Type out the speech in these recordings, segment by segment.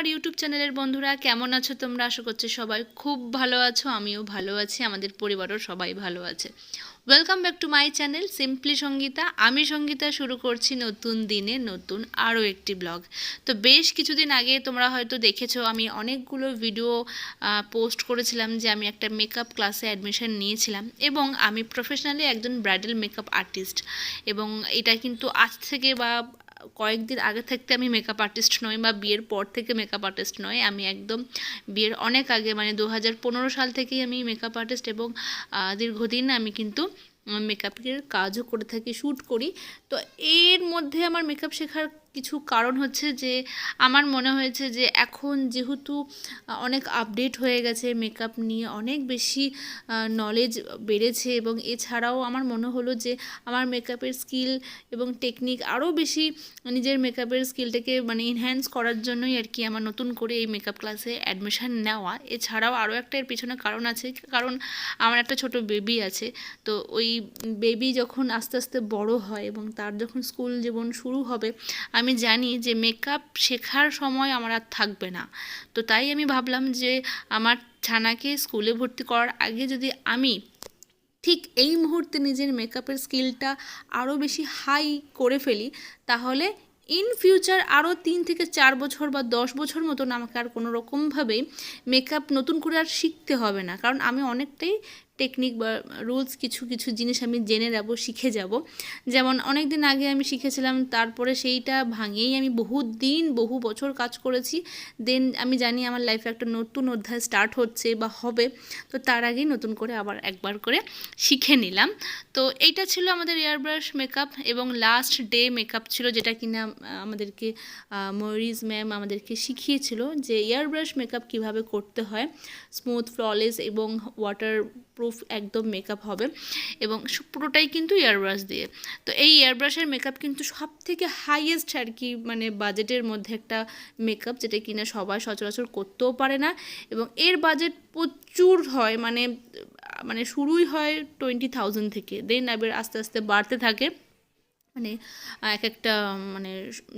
আমার ইউটিউব চ্যানেলের বন্ধুরা, কেমন আছো তোমরা? আশা করছি সবাই খুব ভালো আছো, আমিও ভালো আছি, আমাদের পরিবারও সবাই ভালো আছে। Welcome back to my channel simply Sangeeta আমি সঙ্গীতা, শুরু করছি নতুন দিনে নতুন আরও একটি ব্লগ তো বেশ কিছুদিন আগে তোমরা হয়তো দেখেছ, আমি অনেকগুলো ভিডিও পোস্ট করেছিলাম যে আমি একটা মেকআপ ক্লাসে অ্যাডমিশন নিয়েছিলাম এবং আমি প্রফেশনালি একজন ব্রাইডাল মেকআপ আর্টিস্ট এবং এটা কিন্তু আজ থেকে বা কয়েকদিন আগে থাকতে আমি মেকআপ আর্টিস্ট নই বা বিয়ের পর থেকে মেকআপ আর্টিস্ট নই। আমি একদম বিয়ের অনেক আগে মানে দু হাজার পনেরো সাল থেকেই আমি মেকআপ আর্টিস্ট এবং দীর্ঘদিন আমি কিন্তু মেকআপের কাজও করে থাকি শ্যুট করি। তো এর মধ্যে আমার মেকআপ শেখার কিছু কারণ হচ্ছে যে আমার মনে হয়েছে যে এখন যেহেতু অনেক আপডেট হয়ে গেছে মেকআপ নিয়ে, অনেক বেশি নলেজ বেড়েছে এবং এছাড়াও আমার মনে হলো যে আমার মেকআপের স্কিল এবং টেকনিক আরও বেশি নিজের মেকআপের স্কিলটাকে মানে ইনহ্যান্স করার জন্যই আর কি আমার নতুন করে এই মেকআপ ক্লাসে অ্যাডমিশান নেওয়া। এছাড়াও আরও একটা এর পিছনে কারণ আছে, কারণ আমার একটা ছোট বেবি আছে, তো ওই বেবি যখন আস্তে আস্তে বড় হয় এবং তার যখন স্কুল জীবন শুরু হবে আমি জানি যে মেকআপ শেখার সময় আমার আর থাকবে না। তো তাই আমি ভাবলাম যে আমার ছানাকে স্কুলে ভর্তি করার আগে যদি আমি ঠিক এই মুহূর্তে নিজের মেকআপের স্কিলটা আরও বেশি হাই করে ফেলি, তাহলে ইন ফিউচার আরও তিন থেকে চার বছর বা দশ বছর মতন আমাকে আর কোনো রকমভাবেই মেকআপ নতুন করে আর শিখতে হবে না। কারণ আমি অনেকটাই টেকনিক বা রুলস কিছু কিছু জিনিস আমি জেনে যাব শিখে যাব। যেমন অনেক দিন আগে আমি শিখেছিলাম, তারপরে সেইটা ভাঙিয়েই আমি বহু দিন, বহু বছর কাজ করেছি। দেন আমি জানি আমার লাইফে একটা নতুন অধ্যায় স্টার্ট হচ্ছে বা হবে, তো তার আগেই নতুন করে আবার একবার করে শিখে নিলাম। তো এইটা ছিল আমাদের এয়ারব্রাশ মেকআপ এবং লাস্ট ডে মেকআপ ছিল, যেটা কিনা আমাদেরকে মরিজ ম্যাম আমাদেরকে শিখিয়েছিল যে এয়ারব্রাশ মেকআপ কীভাবে করতে হয়। স্মুথ ফ্ললেস এবং ওয়াটার প্রুফ একদম মেকআপ হবে এবং পুরোটাই কিন্তু এয়ারব্রাশ দিয়ে। তো এই এয়ারব্রাশের মেকআপ কিন্তু সব থেকে হাইয়েস্ট আর কি মানে বাজেটের মধ্যে একটা মেকআপ যেটা কিনা সবাই সচরাচর করতেও পারে না এবং এর বাজেট প্রচুর হয় মানে মানে শুরুই হয় টোয়েন্টি থাউজেন্ড থেকে। দেন এবার আস্তে আস্তে বাড়তে থাকে। মানে এক একটা মানে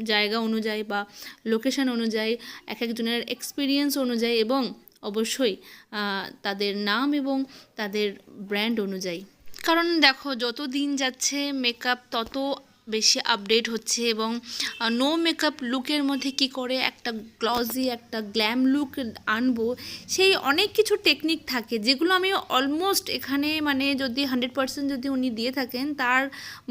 জায়গা অনুযায়ী বা লোকেশন অনুযায়ী, এক একজনের এক্সপিরিয়েন্স অনুযায়ী এবং অবশ্যই তাদের নাম এবং তাদের ব্র্যান্ড অনুযায়ী। কারণ দেখো যত দিন যাচ্ছে মেকআপ তত বেশি আপডেট হচ্ছে এবং নো মেকআপ লুকের মধ্যে কি করে একটা গ্লজি একটা গ্ল্যাম লুক আনব, সেই অনেক কিছু টেকনিক থাকে, যেগুলো আমি অলমোস্ট এখানে মানে যদি হান্ড্রেড পার্সেন্ট যদি উনি দিয়ে থাকেন, তার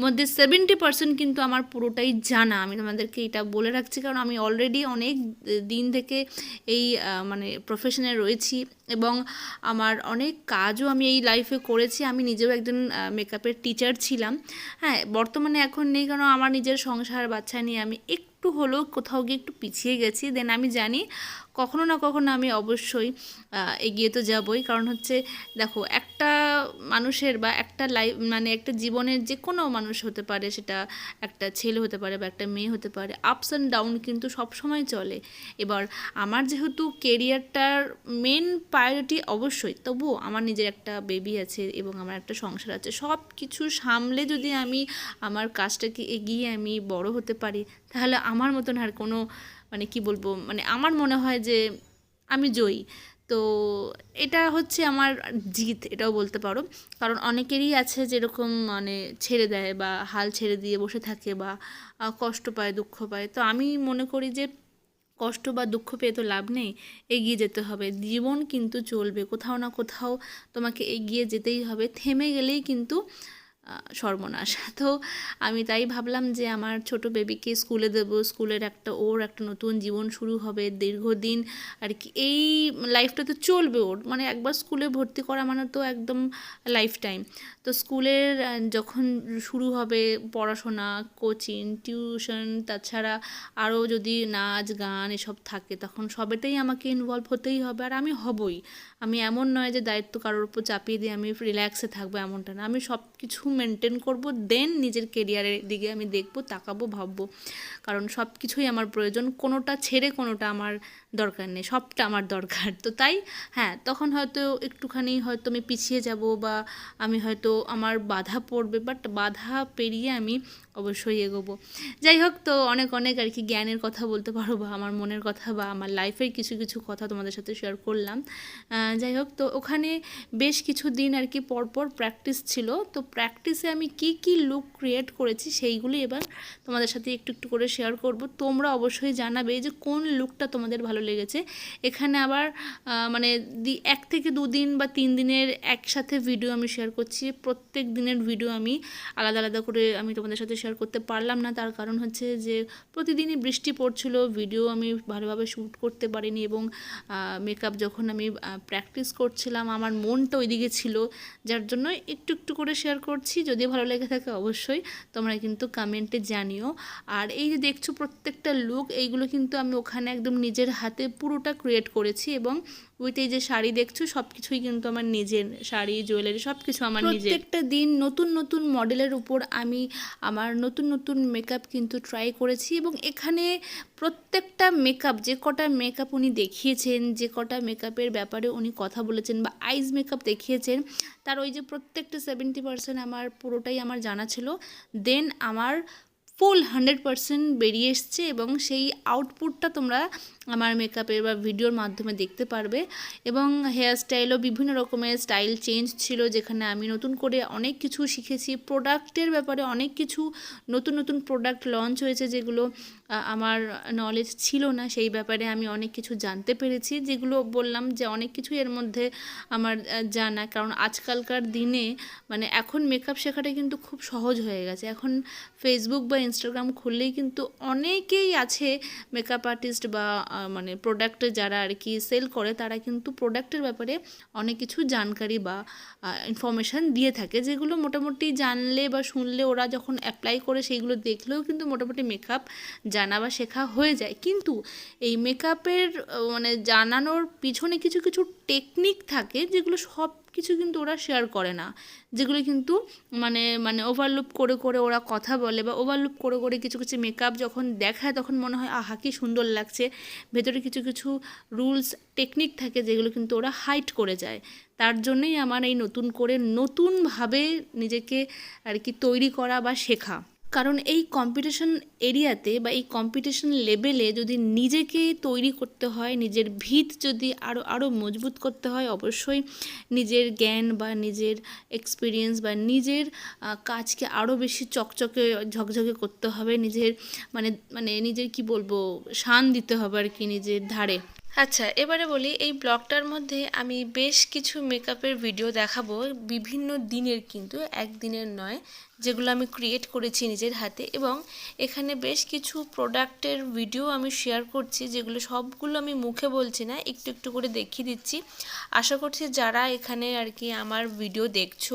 মধ্যে সেভেন্টি পার্সেন্ট কিন্তু আমার পুরোটাই জানা। আমি তোমাদেরকে এটা বলে রাখছি, কারণ আমি অলরেডি অনেক দিন থেকে এই মানে প্রফেশনে রয়েছি এবং আমার অনেক কাজও আমি এই লাইফে করেছি। আমি নিজেও একজন মেকআপের টিচার ছিলাম। হ্যাঁ বর্তমানে এখন নেই কারণ আমার নিজের সংসার বাচ্চা নিয়ে আমি একটু হলেও কোথাও গিয়ে একটু পিছিয়ে গেছি দেন আমি জানি কখনো না কখনো আমি অবশ্যই এগিয়ে তো যাবই। কারণ হচ্ছে দেখো, একটা মানুষের বা একটা লাইফ মানে একটা জীবনের যে কোনো মানুষ হতে পারে, সেটা একটা ছেলে হতে পারে বা একটা মেয়ে হতে পারে আপস অ্যান্ড ডাউন কিন্তু সব সময় চলে। এবার আমার যেহেতু কেরিয়ারটার মেন প্রায়োরিটি অবশ্যই, তবুও আমার নিজের একটা বেবি আছে এবং আমার একটা সংসার আছে সব কিছু সামলে যদি আমি আমার কাজটাকে এগিয়ে আমি বড় হতে পারি তাহলে আমার মতন আর কোনো মানে কি বলব মানে আমার মনে হয় যে আমি জয়ী। তো এটা হচ্ছে আমার জিত, এটাও বলতে পারো। কারণ অনেকেরই আছে যেরকম মানে ছেড়ে দেয় বা হাল ছেড়ে দিয়ে বসে থাকে বা কষ্ট পায়, দুঃখ পায়। তো আমি মনে করি যে কষ্ট বা দুঃখ পেয়ে তো লাভ নেই, এগিয়ে যেতে হবে। জীবন কিন্তু চলবে, কোথাও না কোথাও তোমাকে এগিয়ে যেতেই হবে। থেমে গেলেই কিন্তু সর্বনাশ। তো আমি তাই ভাবলাম যে আমার ছোট বেবিকে স্কুলে দেবো। স্কুলের একটা, ওর একটা নতুন জীবন শুরু হবে দীর্ঘদিন। আর কি এই লাইফটা তো চলবে ওর। মানে একবার স্কুলে ভর্তি করা মানে তো একদম লাইফ টাইম তো স্কুলের যখন শুরু হবে পড়াশোনা কোচিং টিউশন তাছাড়া আরও যদি নাচ, গান এসব থাকে, তখন সবেতেই আমাকে ইনভলভ হতেই হবে। আর আমি হবই। আমি এমন নয় যে দায়িত্ব কারোর উপর চাপিয়ে দিয়ে আমি রিল্যাক্সে থাকব এমনটা না। আমি সব কিছু মেনটেন করব দেন নিজের কেরিয়ারের দিকে আমি দেখব, তাকাবো, ভাববো। কারণ সব কিছুই আমার প্রয়োজন, কোনোটা ছেড়ে কোনোটা আমার দরকার নেই, সবটা আমার দরকার। তো তাই হ্যাঁ তখন হয়তো একটুখানি হয়তো আমি পিছিয়ে যাব বা আমি হয়তো আমার বাধা পড়বে বাট বাধা পেরিয়ে আমি অবশ্যই এগোবো। যাই হোক, তো অনেক অনেক আর কি জ্ঞানের কথা বলতে পারো বা আমার মনের কথা বা আমার লাইফের কিছু কিছু কথা তোমাদের সাথে শেয়ার করলাম। যাই হোক, তো ওখানে বেশ কিছু দিন আর কি পরপর প্র্যাকটিস ছিল, তো প্র্যাকটিসে আমি কি কি লুক ক্রিয়েট করেছি সেইগুলি এবার তোমাদের সাথে একটু একটু করে শেয়ার করব। তোমরা অবশ্যই জানাবে যে কোন লুকটা তোমাদের ভালো লেগেছে। এখানে আবার মানে এক থেকে দুদিন বা তিন দিনের একসাথে ভিডিও আমি শেয়ার করছি। প্রত্যেক দিনের ভিডিও আমি আলাদা আলাদা করে আমি তোমাদের সাথে শেয়ার করতে পারলাম না। তার কারণ হচ্ছে যে প্রতিদিনই বৃষ্টি পড়ছিল ভিডিও আমি ভালোভাবে শ্যুট করতে পারিনি এবং মেকআপ যখন আমি প্র্যাকটিস করছিলাম, আমার মনটা ওইদিকে ছিল, যার জন্য একটু একটু করে শেয়ার করছি। যদি ভালো লেগে থাকে অবশ্যই তোমরা কিন্তু কমেন্টে জানিও। আর এই যে দেখছ প্রত্যেকটা লুক এইগুলো কিন্তু আমি ওখানে একদম নিজের হাতে পুরোটা ক্রিয়েট করেছি এবং উইথ এই যে শাড়ি দেখছ সব কিছুই কিন্তু আমার নিজের শাড়ি জুয়েলারি সব কিছু আমার নিজের। প্রত্যেকটা দিন নতুন নতুন মডেলের উপর আমি আমার নতুন নতুন মেকআপ কিন্তু ট্রাই করেছি এবং এখানে প্রত্যেকটা মেকআপ যে কটা মেকআপ উনি দেখিয়েছেন, যে কটা মেকআপের ব্যাপারে উনি কথা বলেছেন বা আইজ মেকআপ দেখিয়েছেন, তার ওই যে প্রত্যেকটা সেভেন্টি পার্সেন্ট আমার পুরোটাই আমার জানা ছিল। দেন আমার ফুল হান্ড্রেড পারসেন্ট বেরিয়ে এসছে এবং সেই আউটপুটটা তোমরা আমার মেকআপের বা ভিডিওর মাধ্যমে দেখতে পারবে এবং হেয়ার স্টাইলও বিভিন্ন রকমের স্টাইল চেঞ্জ ছিল যেখানে আমি নতুন করে অনেক কিছু শিখেছি। প্রোডাক্টের ব্যাপারে অনেক কিছু নতুন নতুন প্রোডাক্ট লঞ্চ হয়েছে যেগুলো আমার নলেজ ছিল না, সেই ব্যাপারে আমি অনেক কিছু জানতে পেরেছি, যেগুলো বললাম যে অনেক কিছু এর মধ্যে আমার জানা। কারণ আজকালকার দিনে মানে এখন মেকআপ শেখাটা কিন্তু খুব সহজ হয়ে গেছে। এখন ফেসবুক বা ইনস্টাগ্রাম খুললেই কিন্তু অনেকেই আছে মেকআপ আর্টিস্ট বা মানে প্রোডাক্টে যারা আর কি সেল করে, তারা কিন্তু প্রোডাক্টের ব্যাপারে অনেক কিছু জানকারি বা ইনফরমেশান দিয়ে থাকে। যেগুলো মোটামুটি জানলে বা শুনলে ওরা যখন অ্যাপ্লাই করে, সেইগুলো দেখলেও কিন্তু মোটামুটি মেকআপ জানা বা শেখা হয়ে যায়। কিন্তু এই মেকআপের মানে জানানোর পিছনে কিছু কিছু টেকনিক থাকে যেগুলো সব কিছু কিন্তু ওরা শেয়ার করে না। যেগুলো কিন্তু মানে মানে ওভারলুপ করে করে ওরা কথা বলে বা ওভারলুপ করে করে কিছু কিছু মেকআপ যখন দেখায় তখন মনে হয়, আহা, কি সুন্দর লাগছে। ভেতরে কিছু কিছু রুলস টেকনিক থাকে যেগুলো কিন্তু ওরা হাইট করে যায়। তার জন্যই আমার এই নতুন করে নতুনভাবে নিজেকে আর কি তৈরি করা বা শেখা। কারণ এই কম্পিটিশন এরিয়াতে বা এই কম্পিটিশন লেভেলে যদি নিজেকে তৈরি করতে হয়, নিজের ভিত যদি আরও আরও মজবুত করতে হয়, অবশ্যই নিজের জ্ঞান বা নিজের এক্সপিরিয়েন্স বা নিজের কাজকে আরও বেশি চকচকে, ঝকঝকে করতে হবে, নিজের মানে মানে নিজের কি বলব, শান দিতে হবে আর কি নিজের ধারে। আচ্ছা এবারে বলি, এই ব্লগটার মধ্যে আমি বেশ কিছু মেকআপের ভিডিও দেখাবো, বিভিন্ন দিনের কিন্তু, একদিনের নয়, যেগুলো আমি ক্রিয়েট করেছি নিজের হাতে এবং এখানে বেশ কিছু প্রোডাক্টের ভিডিও আমি শেয়ার করছি, যেগুলো সবগুলো আমি মুখে বলছি না, একটু একটু করে দেখিয়ে দিচ্ছি। আশা করছি যারা এখানে আর কি আমার ভিডিও দেখছ,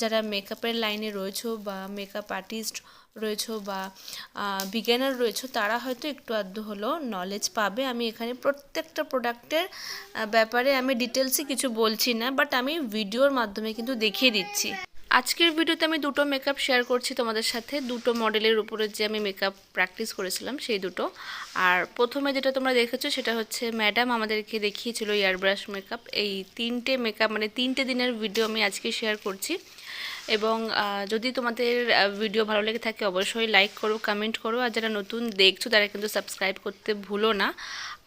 যারা মেকআপের লাইনে রয়েছো বা মেকআপ আর্টিস্ট রয়েছো বা বিজ্ঞানার রয়েছো, তারা হয়তো একটু আধটু হলেও নলেজ পাবে। আমি এখানে প্রত্যেকটা প্রোডাক্টের ব্যাপারে আমি ডিটেলসে কিছু বলছি না বাট আমি ভিডিওর মাধ্যমে কিন্তু দেখিয়ে দিচ্ছি। আজকের ভিডিওতে আমি দুটো মেকআপ শেয়ার করছি তোমাদের সাথে। দুটো মডেলের উপরে যে আমি মেকআপ প্র্যাকটিস করেছিলাম, সেই দুটো। আর প্রথমে যেটা তোমরা দেখেছ, সেটা হচ্ছে ম্যাডাম আমাদেরকে দেখিয়েছিল এয়ারব্রাশ মেকআপ এই তিনটে মেকআপ মানে তিনটে দিনের ভিডিও আমি আজকে শেয়ার করছি। এবং যদি তোমাদের ভিডিও ভালো লেগে থাকে অবশ্যই লাইক করো কমেন্ট করো। আর যারা নতুন দেখছ, তারা কিন্তু সাবস্ক্রাইব করতে ভুলো না।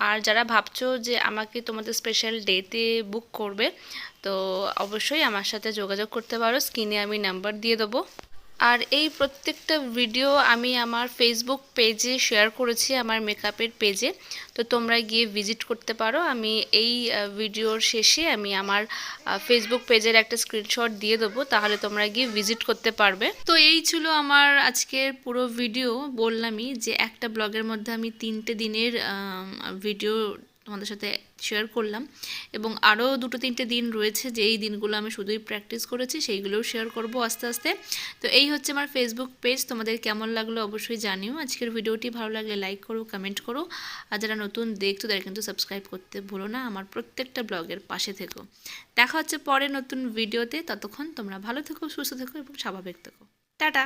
আর যারা ভাবছ যে আমাকে তোমাদের স্পেশাল ডেতে বুক করবে, তো অবশ্যই আমার সাথে যোগাযোগ করতে পারো। স্ক্রিনে আমি নাম্বার দিয়ে দেবো। আর এই প্রত্যেকটা ভিডিও আমি আমার ফেসবুক পেজে শেয়ার করেছি, আমার মেকআপের পেজে তো তোমরা গিয়ে ভিজিট করতে পারো। আমি এই ভিডিওর শেষে আমি আমার ফেসবুক পেজের একটা স্ক্রিনশট দিয়ে দেবো, তাহলে তোমরা গিয়ে ভিজিট করতে পারবে। তো এই ছিল আমার আজকের পুরো ভিডিও বললামই যে একটা ব্লগের মধ্যে আমি তিনটে দিনের ভিডিও তোমাদের সাথে শেয়ার করলাম। এবং আরও দুটো তিনটে দিন রয়েছে যে এই দিনগুলো আমি শুধুই প্র্যাকটিস করেছি, সেইগুলোও শেয়ার করব আস্তে আস্তে। তো এই হচ্ছে আমার ফেসবুক পেজ তোমাদের কেমন লাগল অবশ্যই জানিও। আজকের ভিডিওটি ভালো লাগলে লাইক করো কমেন্ট করো। আর যারা নতুন দেখছ, তারা কিন্তু সাবস্ক্রাইব করতে ভুলো না, আমার প্রত্যেকটা ব্লগের পাশে থেকো। দেখা হচ্ছে পরে নতুন ভিডিওতে, ততক্ষণ তোমরা ভালো থেকো, সুস্থ থেকো এবং স্বাভাবিক থেকো। টাটা!